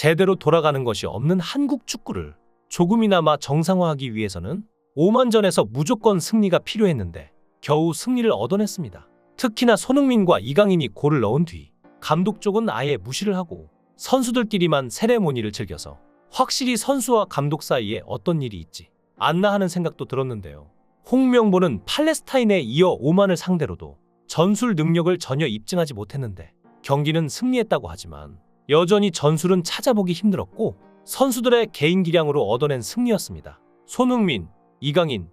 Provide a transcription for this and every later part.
제대로 돌아가는 것이 없는 한국 축구를 조금이나마 정상화하기 위해서는 오만전에서 무조건 승리가 필요했는데 겨우 승리를 얻어냈습니다. 특히나 손흥민과 이강인이 골을 넣은 뒤 감독 쪽은 아예 무시를 하고 선수들끼리만 세레모니를 즐겨서 확실히 선수와 감독 사이에 어떤 일이 있지 않나 하는 생각도 들었는데요. 홍명보는 팔레스타인에 이어 오만을 상대로도 전술 능력을 전혀 입증하지 못했는데 경기는 승리했다고 하지만 여전히 전술은 찾아보기 힘들었고 선수들의 개인 기량으로 얻어낸 승리였습니다. 손흥민, 이강인,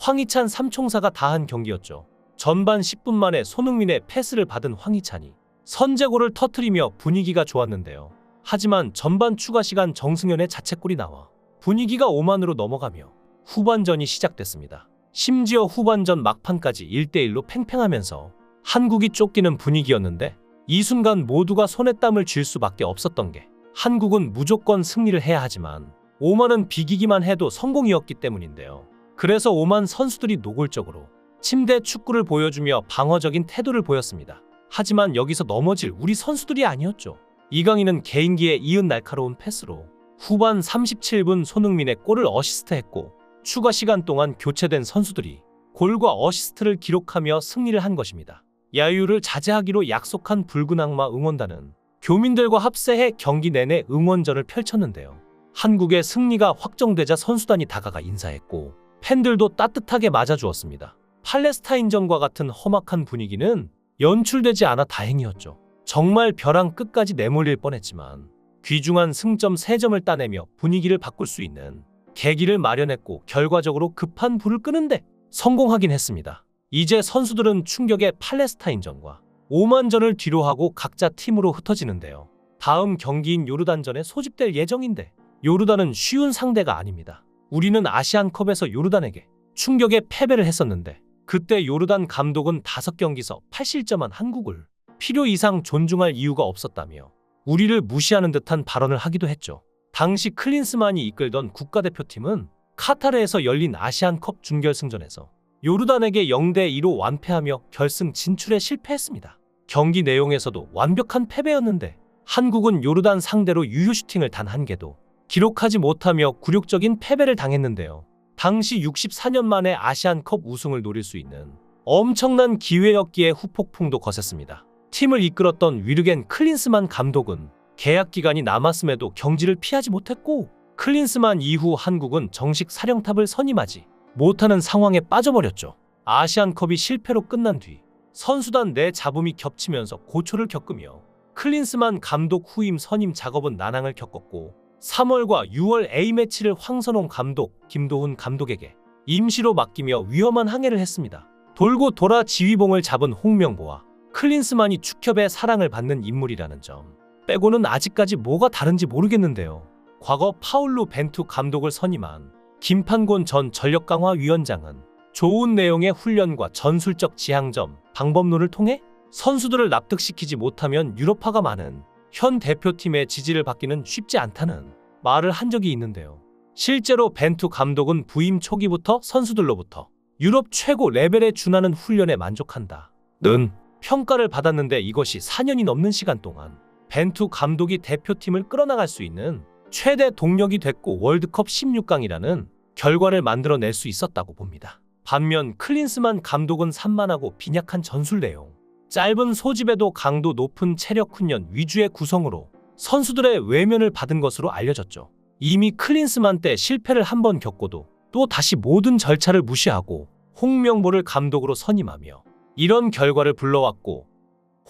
황희찬 삼총사가 다 한 경기였죠. 전반 10분 만에 손흥민의 패스를 받은 황희찬이 선제골을 터트리며 분위기가 좋았는데요. 하지만 전반 추가 시간 정승현의 자책골이 나와 분위기가 오만으로 넘어가며 후반전이 시작됐습니다. 심지어 후반전 막판까지 1대1로 팽팽하면서 한국이 쫓기는 분위기였는데 이 순간 모두가 손에 땀을 쥘 수밖에 없었던 게 한국은 무조건 승리를 해야 하지만 오만은 비기기만 해도 성공이었기 때문인데요. 그래서 오만 선수들이 노골적으로 침대 축구를 보여주며 방어적인 태도를 보였습니다. 하지만 여기서 넘어질 우리 선수들이 아니었죠. 이강인은 개인기에 이은 날카로운 패스로 후반 37분 손흥민의 골을 어시스트했고 추가 시간 동안 교체된 선수들이 골과 어시스트를 기록하며 승리를 한 것입니다. 야유를 자제하기로 약속한 붉은 악마 응원단은 교민들과 합세해 경기 내내 응원전을 펼쳤는데요. 한국의 승리가 확정되자 선수단이 다가가 인사했고 팬들도 따뜻하게 맞아주었습니다. 팔레스타인전과 같은 험악한 분위기는 연출되지 않아 다행이었죠. 정말 벼랑 끝까지 내몰릴 뻔했지만 귀중한 승점 3점을 따내며 분위기를 바꿀 수 있는 계기를 마련했고 결과적으로 급한 불을 끄는데 성공하긴 했습니다. 이제 선수들은 충격의 팔레스타인전과 오만전을 뒤로하고 각자 팀으로 흩어지는데요. 다음 경기인 요르단전에 소집될 예정인데 요르단은 쉬운 상대가 아닙니다. 우리는 아시안컵에서 요르단에게 충격의 패배를 했었는데 그때 요르단 감독은 5경기서 8실점한 한국을 필요 이상 존중할 이유가 없었다며 우리를 무시하는 듯한 발언을 하기도 했죠. 당시 클린스만이 이끌던 국가대표팀은 카타르에서 열린 아시안컵 준결승전에서 요르단에게 0대 2로 완패하며 결승 진출에 실패했습니다. 경기 내용에서도 완벽한 패배였는데 한국은 요르단 상대로 유효 슈팅을 단 한 개도 기록하지 못하며 굴욕적인 패배를 당했는데요. 당시 64년 만에 아시안컵 우승을 노릴 수 있는 엄청난 기회였기에 후폭풍도 거셌습니다. 팀을 이끌었던 위르겐 클린스만 감독은 계약 기간이 남았음에도 경지를 피하지 못했고 클린스만 이후 한국은 정식 사령탑을 선임하지 못하는 상황에 빠져버렸죠. 아시안컵이 실패로 끝난 뒤 선수단 내 잡음이 겹치면서 고초를 겪으며 클린스만 감독 후임 선임 작업은 난항을 겪었고 3월과 6월 A매치를 황선홍 감독, 김도훈 감독에게 임시로 맡기며 위험한 항해를 했습니다. 돌고 돌아 지휘봉을 잡은 홍명보와 클린스만이 축협의 사랑을 받는 인물이라는 점 빼고는 아직까지 뭐가 다른지 모르겠는데요. 과거 파울루 벤투 감독을 선임한 김판곤 전 전력강화위원장은 좋은 내용의 훈련과 전술적 지향점, 방법론을 통해 선수들을 납득시키지 못하면 유럽파가 많은 현 대표팀의 지지를 받기는 쉽지 않다는 말을 한 적이 있는데요. 실제로 벤투 감독은 부임 초기부터 선수들로부터 유럽 최고 레벨에 준하는 훈련에 만족한다. 는 평가를 받았는데 이것이 4년이 넘는 시간 동안 벤투 감독이 대표팀을 끌어나갈 수 있는 최대 동력이 됐고 월드컵 16강이라는 결과를 만들어낼 수 있었다고 봅니다. 반면 클린스만 감독은 산만하고 빈약한 전술 내용, 짧은 소집에도 강도 높은 체력 훈련 위주의 구성으로 선수들의 외면을 받은 것으로 알려졌죠. 이미 클린스만 때 실패를 한 번 겪고도 또 다시 모든 절차를 무시하고 홍명보를 감독으로 선임하며 이런 결과를 불러왔고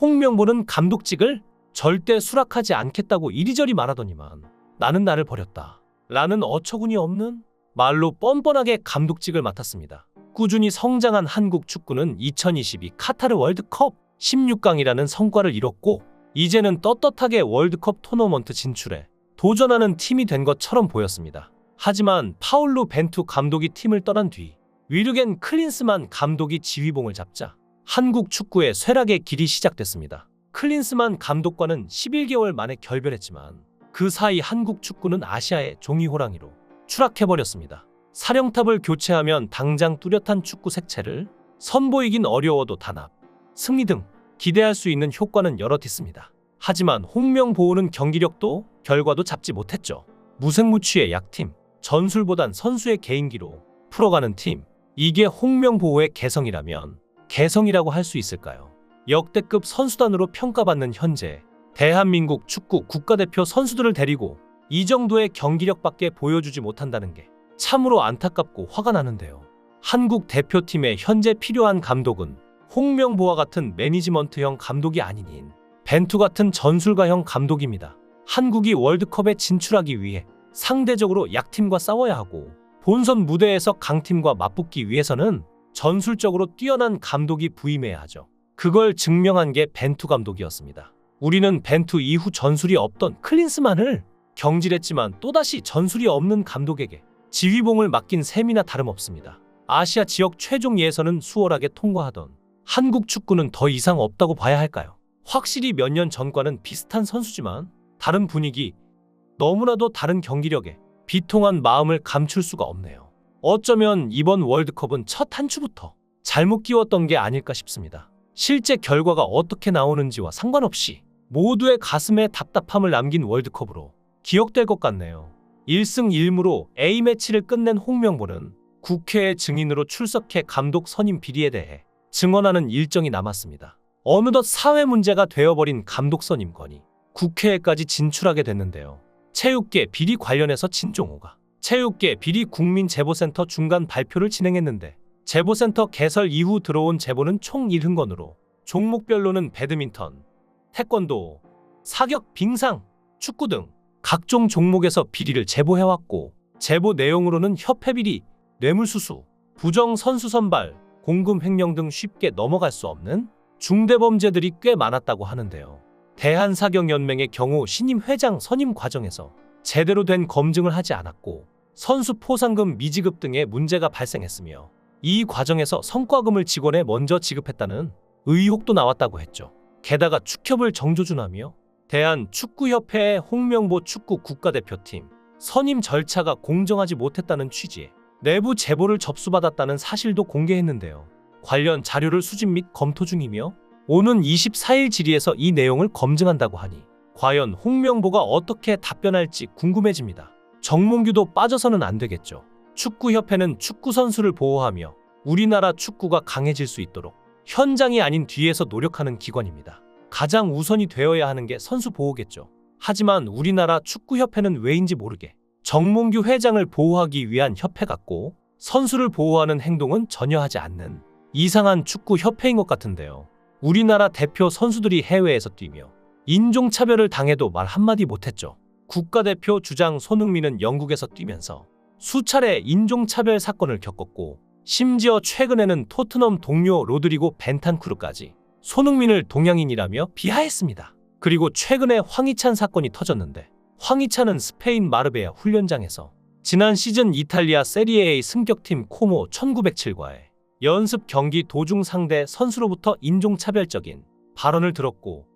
홍명보는 감독직을 절대 수락하지 않겠다고 이리저리 말하더니만 나는 나를 버렸다. 라는 어처구니 없는 말로 뻔뻔하게 감독직을 맡았습니다. 꾸준히 성장한 한국 축구는 2022 카타르 월드컵 16강이라는 성과를 이뤘고 이제는 떳떳하게 월드컵 토너먼트 진출에 도전하는 팀이 된 것처럼 보였습니다. 하지만 파울루 벤투 감독이 팀을 떠난 뒤 위르겐 클린스만 감독이 지휘봉을 잡자 한국 축구의 쇠락의 길이 시작됐습니다. 클린스만 감독과는 11개월 만에 결별했지만 그 사이 한국 축구는 아시아의 종이 호랑이로 추락해버렸습니다. 사령탑을 교체하면 당장 뚜렷한 축구 색채를 선보이긴 어려워도 단합, 승리 등 기대할 수 있는 효과는 여럿 있습니다. 하지만 홍명보호는 경기력도 결과도 잡지 못했죠. 무색무취의 약팀, 전술보단 선수의 개인기로 풀어가는 팀. 이게 홍명보호의 개성이라면 개성이라고 할 수 있을까요? 역대급 선수단으로 평가받는 현재 대한민국 축구 국가대표 선수들을 데리고 이 정도의 경기력밖에 보여주지 못한다는 게 참으로 안타깝고 화가 나는데요. 한국 대표팀에 현재 필요한 감독은 홍명보와 같은 매니지먼트형 감독이 아닌 벤투 같은 전술가형 감독입니다. 한국이 월드컵에 진출하기 위해 상대적으로 약팀과 싸워야 하고 본선 무대에서 강팀과 맞붙기 위해서는 전술적으로 뛰어난 감독이 부임해야 하죠. 그걸 증명한 게 벤투 감독이었습니다. 우리는 벤투 이후 전술이 없던 클린스만을 경질했지만 또다시 전술이 없는 감독에게 지휘봉을 맡긴 셈이나 다름없습니다. 아시아 지역 최종 예선은 수월하게 통과하던 한국 축구는 더 이상 없다고 봐야 할까요? 확실히 몇 년 전과는 비슷한 선수지만 다른 분위기, 너무나도 다른 경기력에 비통한 마음을 감출 수가 없네요. 어쩌면 이번 월드컵은 첫 한 주부터 잘못 끼웠던 게 아닐까 싶습니다. 실제 결과가 어떻게 나오는지와 상관없이 모두의 가슴에 답답함을 남긴 월드컵으로 기억될 것 같네요. 1승 1무로 A매치를 끝낸 홍명보는 국회의 증인으로 출석해 감독 선임 비리에 대해 증언하는 일정이 남았습니다. 어느덧 사회 문제가 되어버린 감독 선임 건이 국회에까지 진출하게 됐는데요. 체육계 비리 관련해서 진종호가 체육계 비리 국민제보센터 중간 발표를 진행했는데 제보센터 개설 이후 들어온 제보는 총 1흥건으로 종목별로는 배드민턴, 태권도, 사격, 빙상, 축구 등 각종 종목에서 비리를 제보해왔고 제보 내용으로는 협회 비리, 뇌물수수, 부정 선수 선발, 공금 횡령 등 쉽게 넘어갈 수 없는 중대범죄들이 꽤 많았다고 하는데요. 대한사경연맹의 경우 신임 회장 선임 과정에서 제대로 된 검증을 하지 않았고 선수 포상금 미지급 등의 문제가 발생했으며 이 과정에서 성과금을 직원에 먼저 지급했다는 의혹도 나왔다고 했죠. 게다가 축협을 정조준하며 대한축구협회의 홍명보 축구 국가대표팀 선임 절차가 공정하지 못했다는 취지의 내부 제보를 접수받았다는 사실도 공개했는데요. 관련 자료를 수집 및 검토 중이며 오는 24일 질의에서 이 내용을 검증한다고 하니 과연 홍명보가 어떻게 답변할지 궁금해집니다. 정몽규도 빠져서는 안 되겠죠. 축구협회는 축구 선수를 보호하며 우리나라 축구가 강해질 수 있도록 현장이 아닌 뒤에서 노력하는 기관입니다. 가장 우선이 되어야 하는 게 선수 보호겠죠. 하지만 우리나라 축구협회는 왜인지 모르게 정몽규 회장을 보호하기 위한 협회 같고 선수를 보호하는 행동은 전혀 하지 않는 이상한 축구협회인 것 같은데요. 우리나라 대표 선수들이 해외에서 뛰며 인종차별을 당해도 말 한마디 못했죠. 국가대표 주장 손흥민은 영국에서 뛰면서 수차례 인종차별 사건을 겪었고 심지어 최근에는 토트넘 동료 로드리고 벤탄쿠르까지 손흥민을 동양인이라며 비하했습니다. 그리고 최근에 황희찬 사건이 터졌는데 황희찬은 스페인 마르베야 훈련장에서 지난 시즌 이탈리아 세리에A 승격팀 코모 1907과의 연습 경기 도중 상대 선수로부터 인종차별적인 발언을 들었고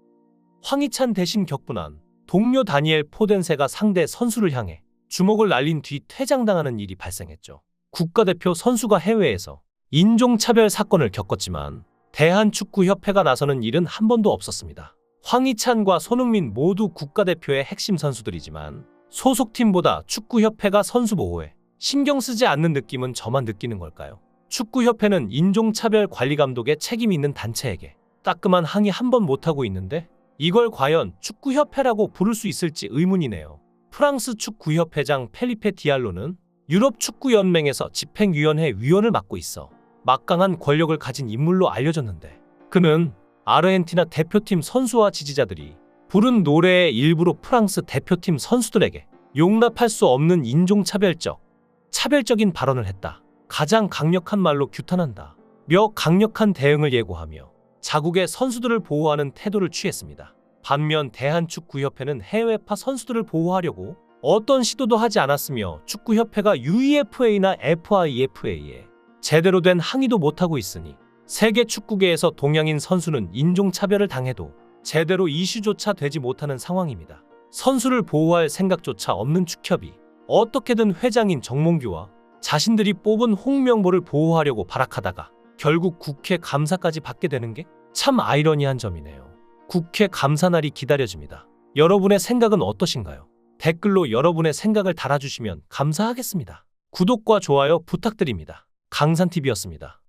황희찬 대신 격분한 동료 다니엘 포덴세가 상대 선수를 향해 주먹을 날린 뒤 퇴장당하는 일이 발생했죠. 국가대표 선수가 해외에서 인종차별 사건을 겪었지만 대한축구협회가 나서는 일은 한 번도 없었습니다. 황희찬과 손흥민 모두 국가대표의 핵심 선수들이지만 소속팀보다 축구협회가 선수 보호에 신경 쓰지 않는 느낌은 저만 느끼는 걸까요? 축구협회는 인종차별 관리감독에 책임 있는 단체에게 따끔한 항의 한 번 못하고 있는데 이걸 과연 축구협회라고 부를 수 있을지 의문이네요. 프랑스 축구협회장 펠리페 디알로는 유럽 축구연맹에서 집행위원회 위원을 맡고 있어 막강한 권력을 가진 인물로 알려졌는데 그는 아르헨티나 대표팀 선수와 지지자들이 부른 노래의 일부로 프랑스 대표팀 선수들에게 용납할 수 없는 인종차별적, 차별적인 발언을 했다. 가장 강력한 말로 규탄한다. 며 강력한 대응을 예고하며 자국의 선수들을 보호하는 태도를 취했습니다. 반면 대한축구협회는 해외파 선수들을 보호하려고 어떤 시도도 하지 않았으며 축구협회가 UEFA나 FIFA에 제대로 된 항의도 못하고 있으니 세계 축구계에서 동양인 선수는 인종차별을 당해도 제대로 이슈조차 되지 못하는 상황입니다. 선수를 보호할 생각조차 없는 축협이 어떻게든 회장인 정몽규와 자신들이 뽑은 홍명보를 보호하려고 발악하다가 결국 국회 감사까지 받게 되는 게 참 아이러니한 점이네요. 국회 감사 날이 기다려집니다. 여러분의 생각은 어떠신가요? 댓글로 여러분의 생각을 달아주시면 감사하겠습니다. 구독과 좋아요 부탁드립니다. 강산TV였습니다.